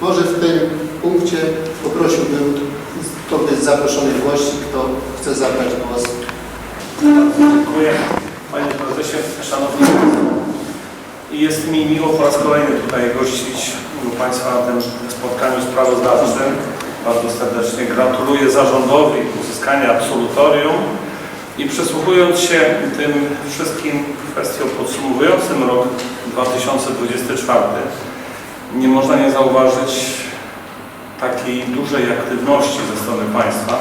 Może w tym punkcie poprosiłbym, kto jest zaproszony gości, kto chce zabrać głos. Dziękuję Panie Prezesie, Szanowni Jest mi miło po raz kolejny tutaj gościć u Państwa na tym spotkaniu sprawozdawczym. Bardzo serdecznie gratuluję zarządowi uzyskania absolutorium i przysłuchując się tym wszystkim kwestiom podsumowującym rok 2024, nie można nie zauważyć takiej dużej aktywności ze strony państwa,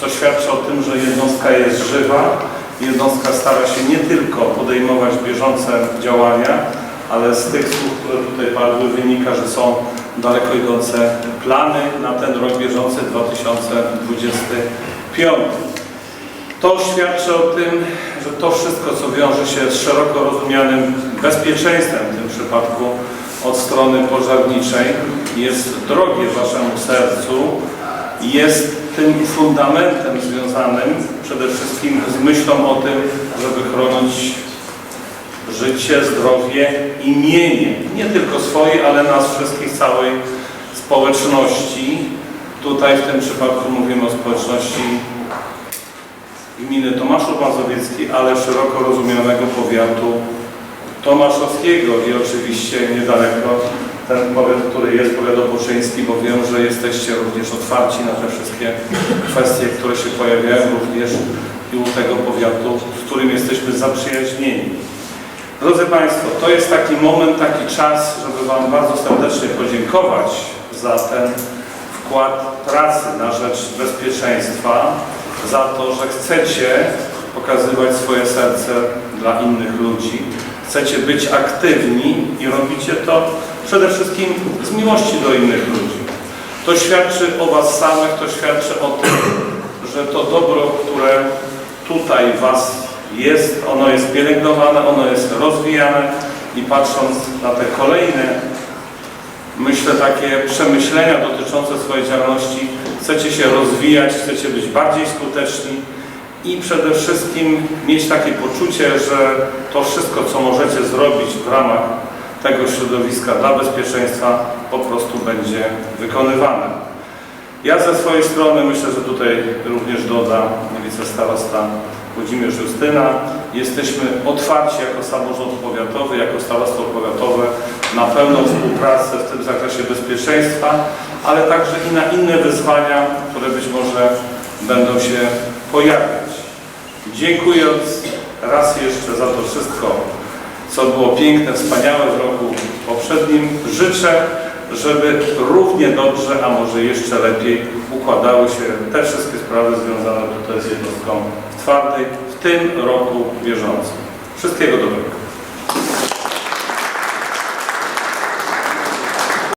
co świadczy o tym, że jednostka jest żywa, jednostka stara się nie tylko podejmować bieżące działania, ale z tych słów, które tutaj padły, wynika, że są daleko idące plany na ten rok bieżący 2025. To świadczy o tym, że to wszystko, co wiąże się z szeroko rozumianym bezpieczeństwem, w tym przypadku od strony pożarniczej, jest drogie Waszemu sercu, jest tym fundamentem związanym przede wszystkim z myślą o tym, żeby chronić życie, zdrowie i mienie, nie tylko swoje, ale nas wszystkich, całej społeczności. Tutaj w tym przypadku mówimy o społeczności gminy Tomaszów Mazowiecki, ale szeroko rozumianego powiatu tomaszowskiego i oczywiście niedaleko ten powiat, który jest powiat opolszyński, bo wiem, że jesteście również otwarci na te wszystkie kwestie, które się pojawiają również i u tego powiatu, z którym jesteśmy zaprzyjaźnieni. Drodzy Państwo, to jest taki moment, taki czas, żeby Wam bardzo serdecznie podziękować za ten wkład pracy na rzecz bezpieczeństwa, za to, że chcecie pokazywać swoje serce dla innych ludzi, chcecie być aktywni i robicie to przede wszystkim z miłości do innych ludzi. To świadczy o Was samych, to świadczy o tym, że to dobro, które tutaj Was jest, ono jest pielęgnowane, ono jest rozwijane i patrząc na te kolejne, myślę, takie przemyślenia dotyczące swojej działalności, chcecie się rozwijać, chcecie być bardziej skuteczni i przede wszystkim mieć takie poczucie, że to wszystko, co możecie zrobić w ramach tego środowiska dla bezpieczeństwa, po prostu będzie wykonywane. Ja ze swojej strony myślę, że tutaj również doda wicestarosta Włodzimierz Justyna. Jesteśmy otwarci jako samorząd powiatowy, jako starostwo powiatowe na pełną współpracę w tym zakresie bezpieczeństwa, ale także i na inne wyzwania, które być może będą się pojawiać. Dziękując raz jeszcze za to wszystko, co było piękne, wspaniałe w roku poprzednim, życzę, żeby równie dobrze, a może jeszcze lepiej układały się te wszystkie sprawy związane tutaj z jednostką twardej w tym roku bieżącym. Wszystkiego dobrego.